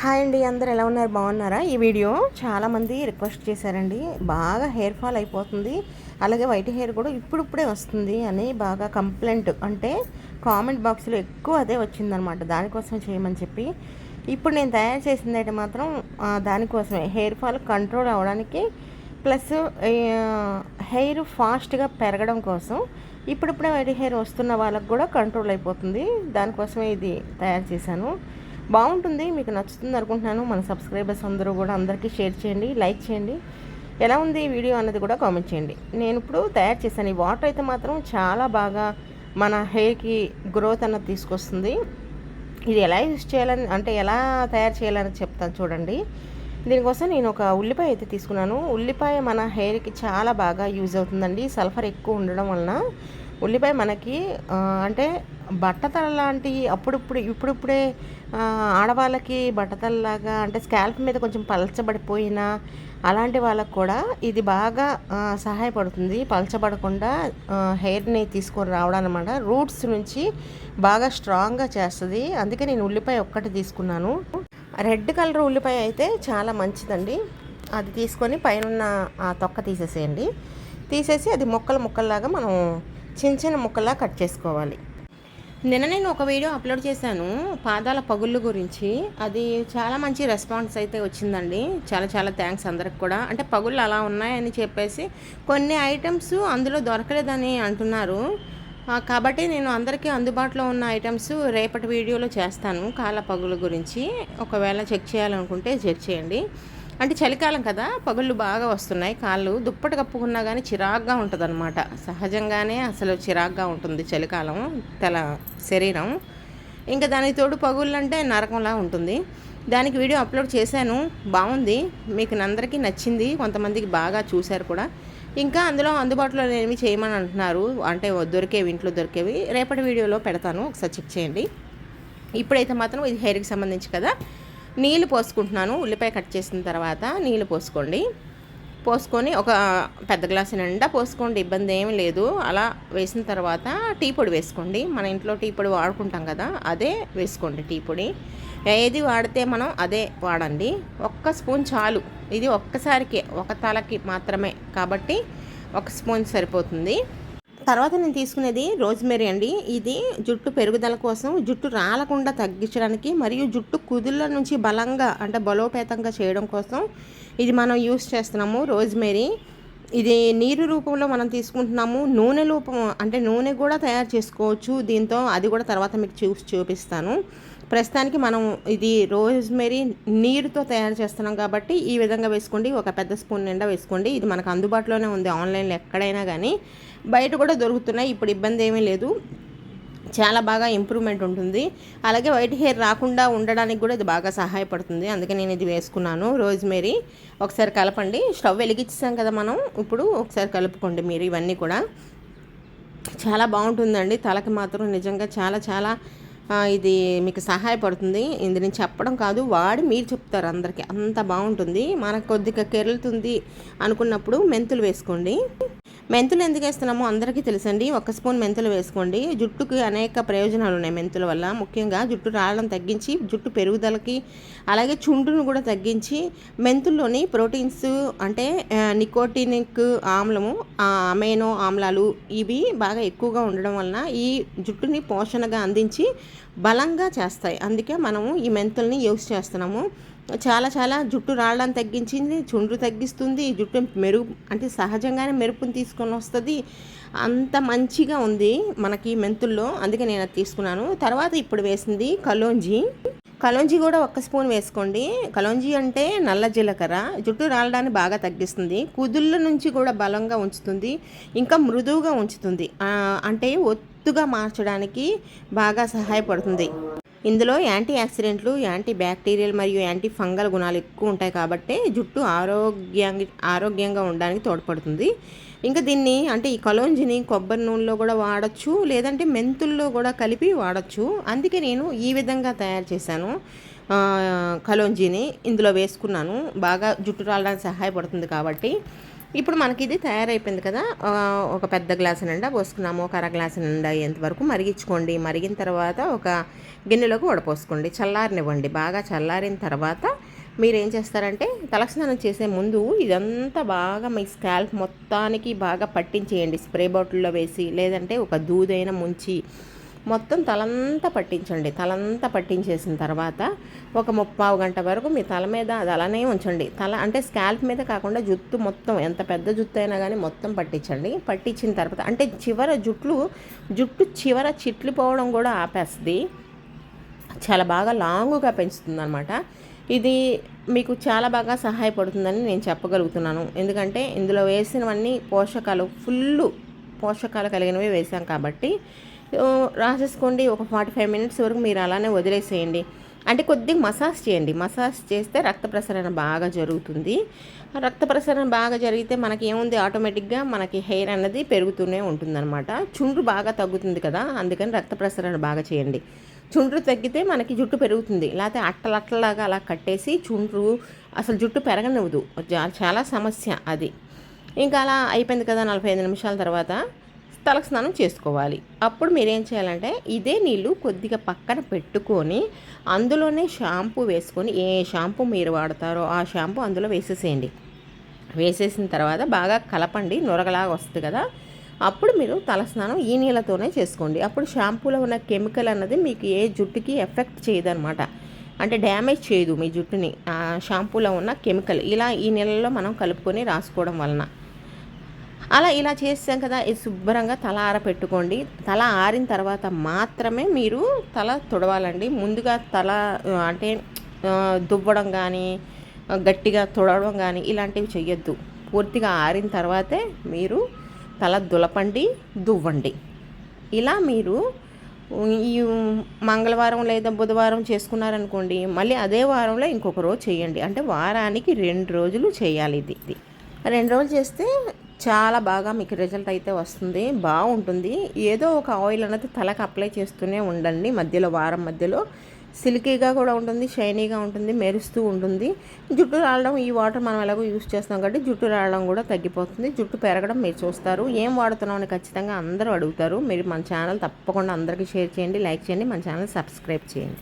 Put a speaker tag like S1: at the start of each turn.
S1: Hi అండి అందరు ఎలా ఉన్నారు? బాగున్నారా? ఈ వీడియో చాలామంది రిక్వెస్ట్ చేశారండి. బాగా హెయిర్ ఫాల్ అయిపోతుంది. అలాగే వైట్ హెయిర్ కూడా ఇప్పుడిప్పుడే వస్తుంది అని బాగా కంప్లైంట్ అంటే కామెంట్ బాక్స్లో ఎక్కువ అదే వచ్చిందనమాట దానికోసం చేయమని చెప్పి. ఇప్పుడు నేను తయారు చేసింది అయితే మాత్రం దానికోసమే. హెయిర్ ఫాల్ కంట్రోల్ అవ్వడానికి ప్లస్ హెయిర్ ఫాస్ట్గా పెరగడం కోసం ఇప్పుడిప్పుడే వైట్ హెయిర్ వస్తున్న వాళ్ళకు కూడా కంట్రోల్ అయిపోతుంది. దానికోసమే ఇది తయారు చేశాను. బాగుంటుంది మీకు నచ్చుతుంది అనుకుంటున్నాను. మన సబ్స్క్రైబర్స్ అందరూ కూడా అందరికీ షేర్ చేయండి లైక్ చేయండి. ఎలా ఉంది ఈ వీడియో అన్నది కూడా కామెంట్ చేయండి. నేను ఇప్పుడు తయారు చేశాను. ఈ వాటర్ అయితే మాత్రం చాలా బాగా మన హెయిర్కి గ్రోత్ అన్నది తీసుకొస్తుంది. ఇది ఎలా యూజ్ చేయాలని అంటే ఎలా తయారు చేయాలని చెప్తాను చూడండి. దీనికోసం నేను ఒక ఉల్లిపాయ అయితే తీసుకున్నాను. ఉల్లిపాయ మన హెయిర్కి చాలా బాగా యూజ్ అవుతుందండి. సల్ఫర్ ఎక్కువ ఉండడం వలన ఉల్లిపాయ మనకి అంటే బట్టతల లాంటి అప్పుడప్పుడు ఇప్పుడిప్పుడే ఆడవాళ్ళకి బట్టతలలాగా అంటే స్కాల్ప్ మీద కొంచెం పలచబడిపోయిన అలాంటి వాళ్ళకు కూడా ఇది బాగా సహాయపడుతుంది. పలచబడకుండా హెయిర్ని తీసుకొని రావడం అనమాట రూట్స్ నుంచి బాగా స్ట్రాంగ్గా చేస్తుంది. అందుకే నేను ఉల్లిపాయ ఒక్కటి తీసుకున్నాను. రెడ్ కలర్ ఉల్లిపాయ అయితే చాలా మంచిదండి. అది తీసుకొని పైన ఆ తొక్క తీసేసేయండి. తీసేసి అది ముక్కలు ముక్కల్లాగా మనం చిన్న చిన్న ముక్కల్లా కట్ చేసుకోవాలి. నిన్న నేను ఒక వీడియో అప్లోడ్ చేశాను పాదాల పగుళ్ళు గురించి. అది చాలా మంచి రెస్పాన్స్ అయితే వచ్చిందండి. చాలా చాలా థ్యాంక్స్ అందరికి కూడా. అంటే పగుళ్ళు అలా ఉన్నాయని చెప్పేసి కొన్ని ఐటమ్స్ అందులో దొరకలేదని అంటున్నారు. కాబట్టి నేను అందరికీ అందుబాటులో ఉన్న ఐటమ్స్ రేపటి వీడియోలో చేస్తాను కాళ్ళ పగుల గురించి. ఒకవేళ చెక్ చేయాలనుకుంటే చెక్ చేయండి. అంటే చలికాలం కదా పగుళ్ళు బాగా వస్తున్నాయి కాళ్ళు దుప్పటి కప్పుకున్నా కానీ చిరాగ్గా ఉంటుంది అనమాట సహజంగానే అసలు చిరాగ్గా ఉంటుంది చలికాలం తల శరీరం. ఇంకా దానికి తోడు పగుళ్ళు అంటే నరకంలా ఉంటుంది. దానికి వీడియో అప్లోడ్ చేశాను బాగుంది. మీకు అందరికీ నచ్చింది కొంతమందికి బాగా చూశారు కూడా. ఇంకా అందులో అందుబాటులో ఏమి చేయమని అంటున్నారు. అంటే దొరికేవి ఇంట్లో దొరికేవి. రేపటి వీడియోలో పెడతాను ఒకసారి చెక్ చేయండి. ఇప్పుడైతే మాత్రం ఇది హెయిర్కి సంబంధించి కదా. నీళ్ళు పోసుకుంటున్నాను. ఉల్లిపాయ కట్ చేసిన తర్వాత నీళ్ళు పోసుకోండి. పోసుకొని ఒక పెద్ద గ్లాసు నిండా పోసుకోండి. ఇబ్బంది ఏమీ లేదు. అలా వేసిన తర్వాత టీ పొడి వేసుకోండి. మన ఇంట్లో టీ పొడి వాడుకుంటాం కదా అదే వేసుకోండి టీ పొడి. ఏది వాడితే మనం అదే వాడండి. ఒక్క స్పూన్ చాలు. ఇది ఒక్కసారికే ఒక తలకి మాత్రమే. కాబట్టి ఒక స్పూన్ సరిపోతుంది. తర్వాత నేను తీసుకునేది రోజ్మెరీ అండి. ఇది జుట్టు పెరుగుదల కోసం జుట్టు రాలకుండా తగ్గించడానికి మరియు జుట్టు కుదుళ్ళ నుంచి బలంగా అంటే బలోపేతంగా చేయడం కోసం ఇది మనం యూస్ చేస్తున్నాము రోజ్మెరీ. ఇది నీరు రూపంలో మనం తీసుకుంటున్నాము. నూనె రూపం అంటే నూనె కూడా తయారు చేసుకోవచ్చు. దీంతో అది కూడా తర్వాత మీకు చూసి చూపిస్తాను. ప్రస్తుతానికి మనం ఇది రోజ్మెరీ నీరుతో తయారు చేస్తున్నాం కాబట్టి ఈ విధంగా వేసుకోండి. ఒక పెద్ద స్పూన్ నిండా వేసుకోండి. ఇది మనకు అందుబాటులోనే ఉంది ఆన్లైన్లో ఎక్కడైనా కానీ. బయట కూడా దొరుకుతున్నాయి. ఇప్పుడు ఇబ్బంది ఏమీ లేదు. చాలా బాగా ఇంప్రూవ్మెంట్ ఉంటుంది. అలాగే వైట్ హెయిర్ రాకుండా ఉండడానికి కూడా ఇది బాగా సహాయపడుతుంది. అందుకే నేను ఇది వేసుకున్నాను. రోజ్మెరీ ఒకసారి కలపండి. స్టవ్ వెలిగించాం కదా మనం. ఇప్పుడు ఒకసారి కలుపుకోండి మీరు ఇవన్నీ కూడా. చాలా బాగుంటుందండి. తలకి మాత్రం నిజంగా చాలా చాలా ఇది మీకు సహాయపడుతుంది. ఇది నేను చెప్పడం కాదు వాడి మీరు చెప్తారు అందరికీ. అంత బాగుంటుంది. మనకు కొద్దిగా కెరులుతుంది అనుకున్నప్పుడు మెంతులు వేసుకోండి. మెంతులు ఎందుకు వేస్తున్నామో అందరికీ తెలుసండి. ఒక స్పూన్ మెంతులు వేసుకోండి. జుట్టుకి అనేక ప్రయోజనాలు ఉన్నాయి మెంతుల వల్ల. ముఖ్యంగా జుట్టు రావడం తగ్గించి జుట్టు పెరుగుదలకి అలాగే చుండును కూడా తగ్గించి మెంతుల్లోని ప్రోటీన్స్ అంటే నికోటినిక్ ఆమ్లము అమైనో ఆమ్లాలు ఇవి బాగా ఎక్కువగా ఉండడం వలన ఈ జుట్టుని పోషణగా అందించి బలంగా చేస్తాయి. అందుకే మనము ఈ మెంతుల్ని యూస్ చేస్తున్నాము. చాలా చాలా జుట్టు రావడం తగ్గించింది చుండ్రు తగ్గిస్తుంది జుట్టు మెరుగు అంటే సహజంగానే మెరుపుని తీసుకొని వస్తుంది. అంత మంచిగా ఉంది మనకి మెంతుల్లో అందుకే నేను అది తీసుకున్నాను. తర్వాత ఇప్పుడు వేసింది కలోంజీ. కలోంజీ కూడా ఒక్క స్పూన్ వేసుకోండి. కలోంజీ అంటే నల్ల జీలకర్ర జుట్టు రాలడాన్ని బాగా తగ్గిస్తుంది. కుదుళ్ళ నుంచి కూడా బలంగా ఉంచుతుంది ఇంకా మృదువుగా ఉంచుతుంది. అంటే ఒత్తుగా మార్చడానికి బాగా సహాయపడుతుంది. ఇందులో యాంటీ యాక్సిడెంట్లు యాంటీ బ్యాక్టీరియల్ మరియు యాంటీ ఫంగల్ గుణాలు ఎక్కువ ఉంటాయి కాబట్టి జుట్టు ఆరోగ్యంగా ఆరోగ్యంగా ఉండడానికి తోడ్పడుతుంది. ఇంకా దీన్ని అంటే ఈ కలోంజిని కొబ్బరి నూనెలో కూడా వాడచ్చు లేదంటే మెంతుల్లో కూడా కలిపి వాడచ్చు. అందుకే నేను ఈ విధంగా తయారు చేశాను కలోంజిని. ఇందులో వేసుకున్నాను. బాగా జుట్టు రాలడానికి సహాయపడుతుంది కాబట్టి. ఇప్పుడు మనకి ఇది తయారైపోయింది కదా. ఒక పెద్ద గ్లాసు నిండా పోసుకున్నాము. ఒక అర గ్లాసు నిండా అయ్యేంతవరకు మరిగించుకోండి. మరిగిన తర్వాత ఒక గిన్నెలోకి వడపోసుకోండి. చల్లారనివ్వండి. బాగా చల్లారిన తర్వాత మీరు ఏం చేస్తారంటే తలస్నానం చేసే ముందు ఇదంతా బాగా మీ స్కాల్ప్ మొత్తానికి బాగా పట్టించేయండి. స్ప్రే బాటిల్లో వేసి లేదంటే ఒక దూదైన ముంచి మొత్తం తలంతా పట్టించండి. తలంతా పట్టించేసిన తర్వాత ఒక ముప్పావు గంట వరకు మీ తల మీద అది అలానే ఉంచండి. తల అంటే స్కాల్ప్ మీద కాకుండా జుట్టు మొత్తం ఎంత పెద్ద జుట్టు అయినా కానీ మొత్తం పట్టించండి. పట్టించిన తర్వాత అంటే చివర జుట్లు జుట్టు చివర చిట్లిపోవడం కూడా ఆపేస్తుంది. చాలా బాగా లాంగ్గా పెంచుతుంది అనమాట ఇది మీకు చాలా బాగా సహాయపడుతుందని నేను చెప్పగలుగుతున్నాను. ఎందుకంటే ఇందులో వేసినవన్నీ పోషకాలు ఫుల్ పోషకాలు కలిగినవి వేసాం కాబట్టి రాసేసుకోండి. ఒక ఫార్టీ ఫైవ్ మినిట్స్ వరకు మీరు అలానే వదిలేసేయండి. అంటే కొద్దిగా మసాజ్ చేయండి. మసాజ్ చేస్తే రక్త ప్రసరణ బాగా జరుగుతుంది. రక్త ప్రసరణ బాగా జరిగితే మనకి ఏముంది? ఆటోమేటిక్గా మనకి హెయిర్ అన్నది పెరుగుతూనే ఉంటుందన్నమాట. చుండ్రు బాగా తగ్గుతుంది కదా? అందుకని రక్త ప్రసరణ బాగా చేయండి. చుండ్రు తగ్గితే మనకి జుట్టు పెరుగుతుంది. లేకపోతే అట్టలట్టలాగా అలా కట్టేసి చుండ్రు అసలు జుట్టు పెరగనివ్వదు. చాలా సమస్య అది. ఇంకా అలా అయిపోయింది కదా నలభై ఐదు నిమిషాల తర్వాత. తలకు స్నానం చేసుకోవాలి. అప్పుడు మీరేం చేయాలంటే ఇదే నీళ్ళు కొద్దిగా పక్కన పెట్టుకొని అందులోనే షాంపూ వేసుకొని ఏ షాంపూ మీరు వాడతారో ఆ షాంపూ అందులో వేసేసేయండి. వేసేసిన తర్వాత బాగా కలపండి నొరగలాగా వస్తుంది కదా. అప్పుడు మీరు తలస్నానం ఈ నీళ్ళతోనే చేసుకోండి. అప్పుడు షాంపూలో ఉన్న కెమికల్ అన్నది మీకు ఏ జుట్టుకి ఎఫెక్ట్ చేయదన్నమాట. అంటే డ్యామేజ్ చేయదు మీ జుట్టుని. షాంపూలో ఉన్న కెమికల్ ఇలా ఈ నీళ్ళలో మనం కలుపుకొని రాసుకోవడం వలన. అలా ఇలా చేసాం కదా ఇది శుభ్రంగా తల ఆరపెట్టుకోండి. తల ఆరిన తర్వాత మాత్రమే మీరు తల తుడవాలండి. ముందుగా తల అంటే దువ్వడం కానీ గట్టిగా తుడవడం కానీ ఇలాంటివి చెయ్యొద్దు. పూర్తిగా ఆరిన తర్వాతే మీరు తల దులపండి దువ్వండి. ఇలా మీరు ఈ మంగళవారం లేదా బుధవారం చేసుకున్నారనుకోండి మళ్ళీ అదే వారంలో ఇంకొక రోజు చేయండి. అంటే వారానికి రెండు రోజులు చేయాలి ఇది. రెండు రోజులు చేస్తే చాలా బాగా మీకు రిజల్ట్ అయితే వస్తుంది. బాగుంటుంది. ఏదో ఒక ఆయిల్ అనేది తలకు అప్లై చేస్తూనే ఉండండి. మధ్యలో వారం మధ్యలో. సిల్కీగా కూడా ఉంటుంది షైనీగా ఉంటుంది మెరుస్తూ ఉంటుంది. జుట్టు రాలడం ఈ వాటర్ మనం ఎలాగో యూస్ చేస్తాం కాబట్టి జుట్టు రాలడం కూడా తగ్గిపోతుంది. జుట్టు పెరగడం మీరు చూస్తారు. ఏం వాడుతున్నాం అని ఖచ్చితంగా అందరూ అడుగుతారు. మీరు మన ఛానల్ తప్పకుండా అందరికీ షేర్ చేయండి లైక్ చేయండి మన ఛానల్ సబ్స్క్రైబ్ చేయండి.